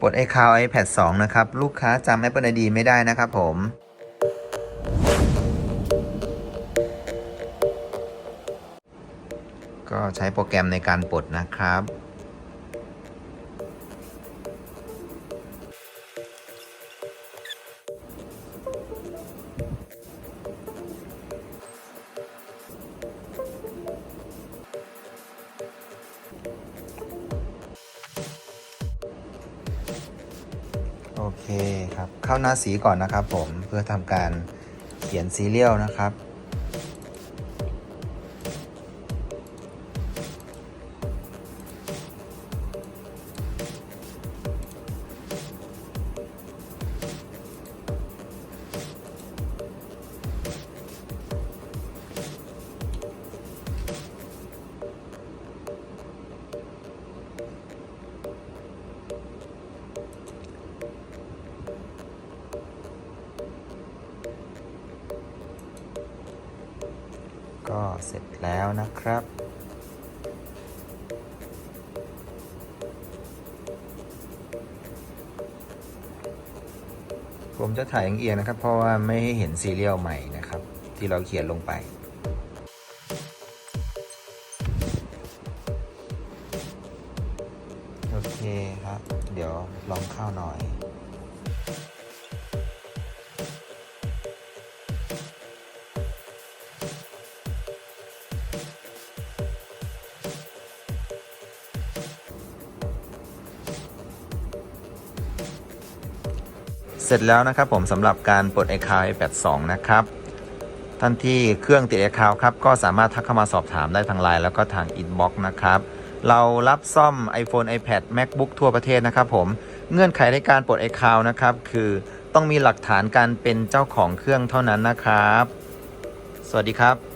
ปลด iCloud iPad 2 นะครับ ลูกค้าจำ Apple ID ไม่ได้นะครับผม ก็ใช้โปรแกรมในการปลดนะครับ โอเคครับ เข้าหน้าสีก่อนนะครับผมเพื่อทำการเขียนซีเรียลนะครับ ก็เสร็จแล้วนะครับ ผมจะถ่ายเอียงๆนะครับ เพราะว่าไม่ให้เห็นซีเรียลใหม่นะครับ ที่เราเขียนลงไปโอเคครับ เดี๋ยวลองเข้าหน่อย เสร็จแล้วนะครับผมสำหรับการปลด iCloud iPad 2 นะครับ ท่านที่เครื่องติด iCloud ครับก็สามารถทักเข้ามาสอบถามได้ทางไลน์แล้วก็ทาง Inbox นะครับเรารับซ่อม iPhone iPad MacBook ทั่วประเทศนะครับผมเงื่อนไขในการปลด iCloud นะครับคือต้องมีหลักฐานการเป็นเจ้าของเครื่องเท่านั้นนะครับ สวัสดีครับ